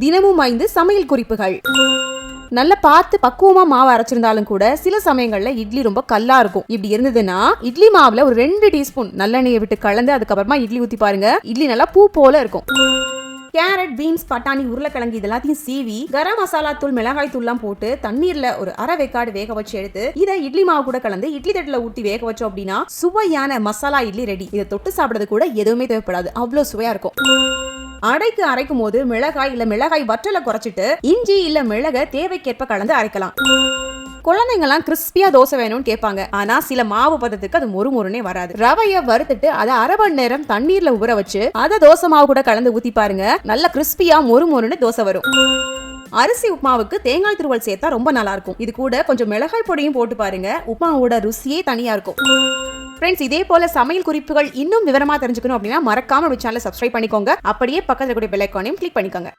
தினமும் ஐந்து சமையல் குறிப்புகள். நல்லா பார்த்து பக்குவமா மாவு அரைச்சிருந்தாலும் கூட சில சமயங்கள்ல இட்லி ரொம்ப கல்லா இருக்கும். இப்படி இருந்ததுன்னா இட்லி மாவுல ஒரு ரெண்டு டீஸ்பூன் நல்லெண்ணெயை விட்டு கலந்து அதுக்கப்புறமா இட்லி ஊத்தி பாருங்க. இட்லி நல்லா பூ போல இருக்கும். கேரட் பீன்ஸ் பட்டாணி உருளைக்கிழங்கு இது எல்லாத்தையும் சீவி கரம் மசாலா தூள் மிளகாய் தூள்லாம் போட்டு தண்ணீர்ல ஒரு அரை வேக்காடு வேக வச்சு எடுத்து இதை இட்லி மாவு கூட கலந்து இட்லி தட்டுல ஊட்டி வேக வச்சோம் அப்படின்னா சுவையான மசாலா இட்லி ரெடி இதை தொட்டு சாப்பிடுறது கூட எதுவுமே தேவைப்படாது. அவ்வளோ சுவையா இருக்கும். அடைக்கு அரைக்கும் போது மிளகாய் இல்ல மிளகாய் வற்றலை குறைச்சிட்டு இஞ்சி இல்ல மிளகை தேவைக்கேற்ப கலந்து அரைக்கலாம். குழந்தைங்கலாம் கிறிஸ்பியா தோசை வேணும்னு கேட்பாங்க. ஆனா சில மாவு பதத்துக்கு அது மொறு மொறுனே வராது. ரவைய வறுத்துட்டு அதை அரை மணி நேரம் தண்ணீர்ல ஊற வச்சு அதை தோசை மாவு கூட கலந்து ஊத்தி பாருங்க. நல்ல கிறிஸ்பியா மொறு மொறுன்னு தோசை வரும். அரிசி உப்மாவுக்கு தேங்காய் துருவல் சேர்த்தா ரொம்ப நல்லா இருக்கும். இது கூட கொஞ்சம் மிளகாய் பொடியும் போட்டு பாருங்க. உப்புமாவோட ருசியே தனியா இருக்கும். ஃப்ரெண்ட்ஸ் இதே போல சமையல் குறிப்புகள் இன்னும் விவரமா தெரிஞ்சுக்கணும் அப்படின்னா மறக்காம ஒரு சேனலை சப்ஸ்கிரைப் பண்ணிக்கோங்க. அப்படியே பக்கத்துல கூடிய பெல் ஐக்கானையும் கிளிக் பண்ணிக்கோங்க.